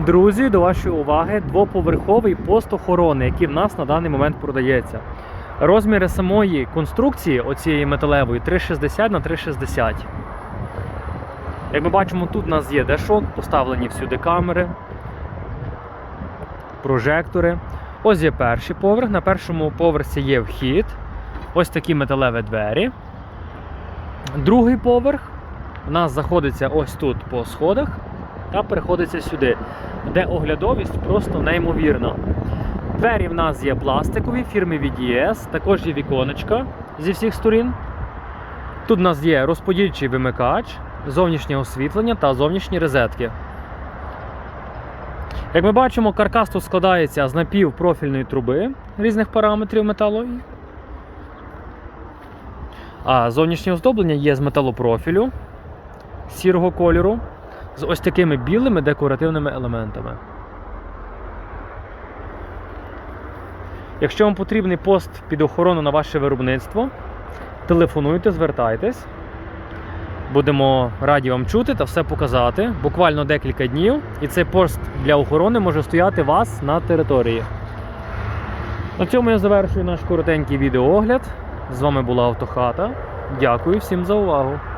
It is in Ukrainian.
Друзі, до вашої уваги двоповерховий пост охорони, який в нас на даний момент продається. Розміри самої конструкції, оцієї металевої, 360 на 360. Як ми бачимо, тут у нас є дешок, поставлені всюди камери, прожектори. Ось є перший поверх. На першому поверсі є вхід. Ось такі металеві двері. Другий поверх у нас заходиться ось тут по сходах та переходиться сюди, де оглядовість просто неймовірна. Двері в нас є пластикові фірми VDS, також є віконечка зі всіх сторін. Тут у нас є розподільчий вимикач, зовнішнє освітлення та зовнішні розетки. Як ми бачимо, каркас тут складається з напівпрофільної труби різних параметрів металу. А зовнішнє оздоблення є з металопрофілю сірого кольору з ось такими білими декоративними елементами. Якщо вам потрібний пост під охорону на ваше виробництво, телефонуйте, звертайтесь. Будемо раді вам чути та все показати. Буквально декілька днів, і цей пост для охорони може стояти вас на території. На цьому я завершую наш коротенький відеоогляд. З вами була Автохата. Дякую всім за увагу.